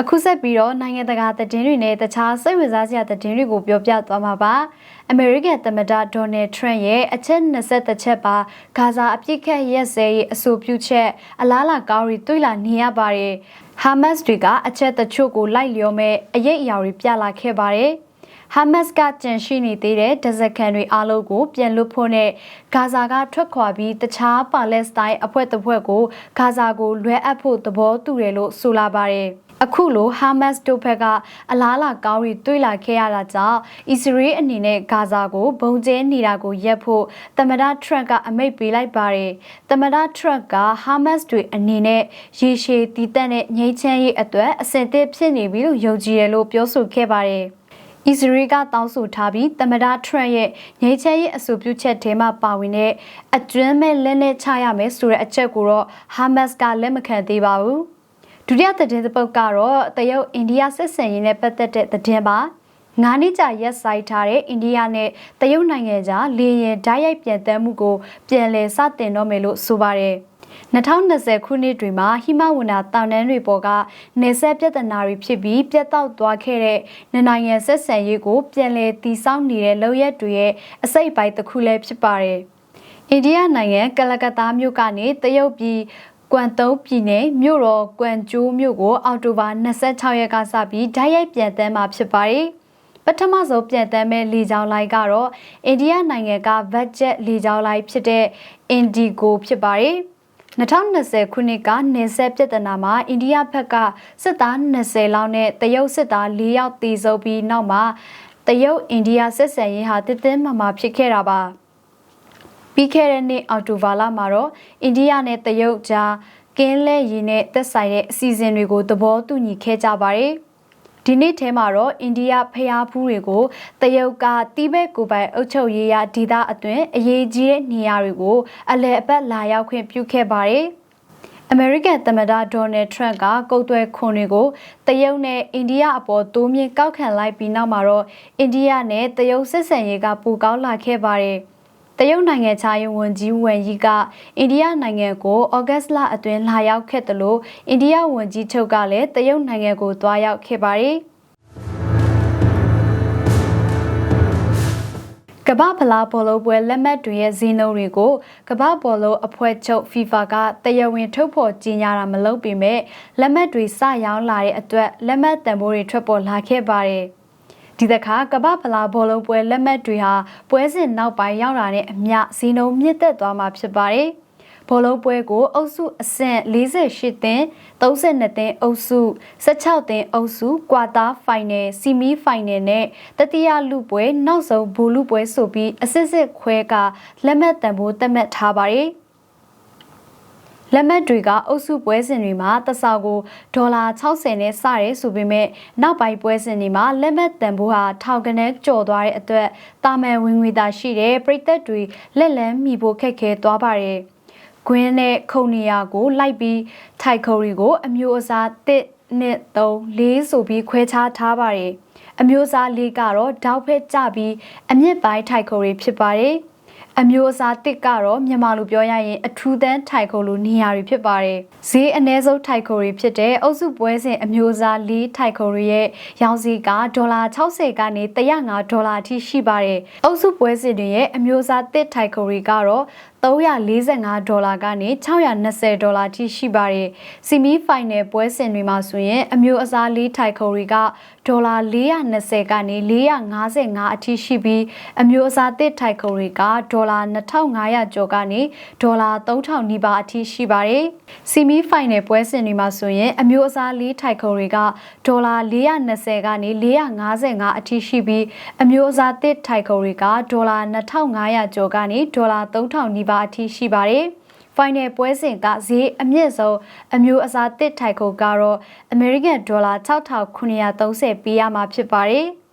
အခုဆက်ပြီးတော့နိုင်ငံတကာသတင်းတွေနဲ့တခြားစိတ်ဝင်စားစရာသတင်းတွေကိုပြောပြသွားမှာပါအမေရိကန်သမ္မတဒေါ်နယ်ထရန့်ရဲ့အချက်20ချက်ပါဂါဇာအပြစ်ခတ်ရက်စဲရေးအဆိုပြုချက်အလားလာကောင်းတွေတွေ့လာနေရပါတယ်ဟာမတ်စ်တွေကအချက်တချို့ကိုလိုက်လျောမဲ့အရေးအရာတွေပြလာခဲ့ပါတယ်ဟာမတ်စ်ကကြန့်ရှိနေသေးတဲ့ဒဇက်ကန်တွေအားလုံးကိုပြန်လွတ်ဖို့နဲ့ဂါဇာကထွက်ခွာပြီးတခြားပါလက်စတိုင်းအဖွဲ့တစ်ဖွဲ့ကိုဂါဇာကိုလွှဲအပ်ဖို့သဘောတူတယ်လို့ဆိုလာပါတယ်။ အခုလိုဟာမတ်စ်တို့ဘက်ကအလားလာကောင်းတွေတွေ့လာခဲ့ရတာကြောင့်အစ္စရေးအနေနဲ့ဂါဇာကိုဘုံကျဲနေတာကိုရပ်ဖို့သမ္မတထရန့်ကအမိန့်ပေးလိုက်ပါတယ်။သမ္မတထရန့်ကဟာမတ်စ်တွေအနေနဲ့ရေရှည်တည်တံ့တဲ့ငြိမ်းချမ်းရေးအတွက်အဆင်သင့်ဖြစ်နေပြီလို့ယုံကြည်တယ်လို့ပြောဆိုခဲ့ပါတယ်။အစ္စရေးကတောင်းဆိုထားပြီးသမ္မတထရန့်ရဲ့ငြိမ်းချမ်းရေးအဆိုပြုချက်ထဲမှာပါဝင်တဲ့အတွင်းမဲ့လက်နဲ့ချရမယ်ဆိုတဲ့အချက်ကိုတော့ဟာမတ်စ်ကလက်မခံသေးပါဘူး။ ဒုတိယသတင်းသပုတ်ကတော့တရုတ်အိန္ဒိယဆက်ဆံရေးနဲ့ပတ်သက်တဲ့သတင်းပါငါးနှစ်ကြာရက်ဆိုင်ထားတဲ့အိန္ဒိယနဲ့တရုတ်နိုင်ငံကြားလေယာဉ်ဓာတ်ရိုက်ပြန်တမ်းမှုကိုပြန်လည်စတင်တော့မယ်လို့ဆိုပါတယ်2020ခုနှစ်တွင်မှဟိမဝန္တာတောင်တန်းတွေပေါ်ကနေဆက်ပြဿနာတွေဖြစ်ပြီးပြတ်တောက်သွားခဲ့တဲ့နိုင်ငံဆက်ဆံရေးကိုပြန်လည်တည်ဆောက်နေတဲ့လုပ်ရက်တွေရဲ့အစိတ်အပိုင်းတစ်ခုလည်းဖြစ်ပါတယ်။အိန္ဒိယနိုင်ငံကလကတ္တာမြို့ကနေတရုတ်ပြည် ကွမ်တုံးပြည်နယ်မြို့တော်ကွမ်ကျိုးမြို့ကိုအောက်တိုဘာ26ရက်ကစပြီးဓာတ်ရိုက်ပြန်တမ်းမှာဖြစ်ပါတယ်။ပထမဆုံးပြန်တမ်းမဲ့လေကြောင်းလိုင်းကတော့အိန္ဒိယနိုင်ငံကဗတ်ဂျက်လေကြောင်းလိုင်းဖြစ်တဲ့ Indigo ဖြစ်ပါတယ်။2020ခုနှစ်ကနေဆက်ပြဿနာမှာအိန္ဒိယဘက်ကစစ်သား20လောက်နဲ့တရုတ်စစ်သား4ယောက်တေဆုံးပြီးနောက်မှာတရုတ်အိန္ဒိယဆက်ဆံရေးဟာတည်တင်းမှမှဖြစ်ခဲ့တာပါ။ ပြီးခဲ့တဲ့နှစ်အောက်တိုဘာလမှာတော့အိန္ဒိယနဲ့တရုတ်ကြားကင်းလဲရည်နဲ့သက်ဆိုင်တဲ့အစီအစဉ်တွေကိုသဘောတူညီခဲ့ကြပါတယ်။ဒီနေ့ထဲမှာတော့အိန္ဒိယဖျားဖူးတွေကိုတရုတ်ကတိဘက်ကိုပိုင်အုပ်ချုပ်ရေးရဒေသအတွင်းအရေးကြီးတဲ့နေရာတွေကိုအလဲအပတ်လာရောက်ခွင့်ပြုခဲ့ပါတယ်။အမေရိကန်သမ္မတဒေါ်နယ်ထရန့်ကကုတ်သွဲခွန်တွေကိုတရုတ်နဲ့အိန္ဒိယအပေါ်တိုးမြင့်ကောက်ခံလိုက်ပြီးနောက်မှာတော့အိန္ဒိယနဲ့တရုတ်ဆက်ဆံရေးကပိုကောင်းလာခဲ့ပါတယ်။ တရုတ်နိုင်ငံခြားရေးဝန်ကြီးဝမ်ယီကအိန္ဒိယနိုင်ငံကိုဩဂတ်စ်လအတွင်းလာရောက်ခဲ့တယ်လို့အိန္ဒိယဝန်ကြီးချုပ်ကလည်းတရုတ်နိုင်ငံကိုသွားရောက်ခဲ့ပါတယ်ကမ္ဘာဖလားဘောလုံးပွဲလက်မှတ်တွေရဲ့ဈေးနှုန်းတွေကိုကမ္ဘာဘောလုံးအဖွဲ့ချုပ် FIFA ကတရားဝင်ထုတ်ဖော်ကြေညာတာမလုပ်ပေမဲ့လက်မှတ်တွေစရောင်းလာတဲ့အတွက်လက်မှတ်တန်ဖိုးတွေထွက်ပေါ်လာခဲ့ပါတယ်။ ဒီတစ်ခါကမ္ဘာဖလားဘောလုံးပွဲလက်မှတ်တွေဟာပွဲစဉ်နောက်ပိုင်းရောက်လာတဲ့အမျှဈေးနှုန်းမြင့်တက်သွားမှာဖြစ်ပါတယ်။ဘောလုံးပွဲကိုအုပ်စုအဆင့်48သင်း32သင်းအုပ်စု16သင်းအုပ်စုကွာတာဖိုင်နယ်စီမီဖိုင်နယ်နဲ့တတိယလူပွဲနောက်ဆုံးဘူလူပွဲဆိုပြီးအစစ်စစ်ခွဲကလက်မှတ်တန်ဖိုးသတ်မှတ်ထားပါတယ်။ လက်မှတ်တွေကအုပ်စုပွဲစဉ်တွေမှာတဆောက်ကိုဒေါ်လာ60နဲ့စရဲဆိုပေမဲ့နောက်ပိုင်းပွဲစဉ်တွေမှာလက်မှတ်တန်ဖိုးဟာထောင်ကနည်းကျော်သွားတဲ့အတွက်တာမန်ဝင်ငွေသာရှိတဲ့ပြည်သက်တွေလက်လန်းမိဖို့ခက်ခဲသွားပါတယ်။ကွင်းနဲ့ခုံနေရကိုလိုက်ပြီးထိုက်ခိုရီကို အမျိုးအစားတစ်နဲ့3 4ဆိုပြီးခွဲခြားထားပါတယ်။အမျိုးအစားလေးကတော့တောက်ဖက်ကြပြီးအမြင့်ပိုင်းထိုက်ခိုရီဖြစ်ပါတယ်။ အမျိုးအစားတစ်ကတော့မြန်မာလိုပြောရရင်အထူးတန်းထိုက်ခိုလိုနေရာတွေဖြစ်ပါတယ်။ဈေးအ ਨੇ ဆုံးထိုက်ခိုတွေဖြစ်တဲ့အုပ်စုပွဲစဉ်အမျိုးအစား၄ထိုက်ခိုတွေရဲ့ရောင်းဈေးကဒေါ်လာ60ကနေ105ဒေါ်လာအထိရှိပါတယ်။အုပ်စုပွဲစဉ်တွေရဲ့အမျိုးအစားတစ်ထိုက်ခိုတွေကတော့345ဒေါ်လာကနေ620ဒေါ်လာထိရှိပါတယ်။စီမီဖိုင်နယ်ပွဲစဉ်တွေမှာဆိုရင်အမျိုးအစားလေးထိုက်ခုံတွေကဒေါ်လာ420ကနေ455အထိရှိပြီးအမျိုးအစားတစ်ထိုက်ခုံတွေကဒေါ်လာ2500ကျော်ကနေဒေါ်လာ3000နီးပါးအထိရှိပါတယ်။စီမီဖိုင်နယ်ပွဲစဉ်တွေမှာဆိုရင်အမျိုးအစားလေးထိုက်ခုံတွေကဒေါ်လာ420ကနေ455အထိရှိပြီးအမျိုးအစားတစ်ထိုက်ခုံတွေကဒေါ်လာ2500ကျော်ကနေဒေါ်လာ3000နီးပါးပါအထိရှိပါတယ်။ final ပွဲစဉ်ကဈေးအမြင့်ဆုံးအမျိုးအစားတစ်ထိုက်ခုကတော့ American Dollar 6930ပေးရမှာဖြစ်ပါတယ်။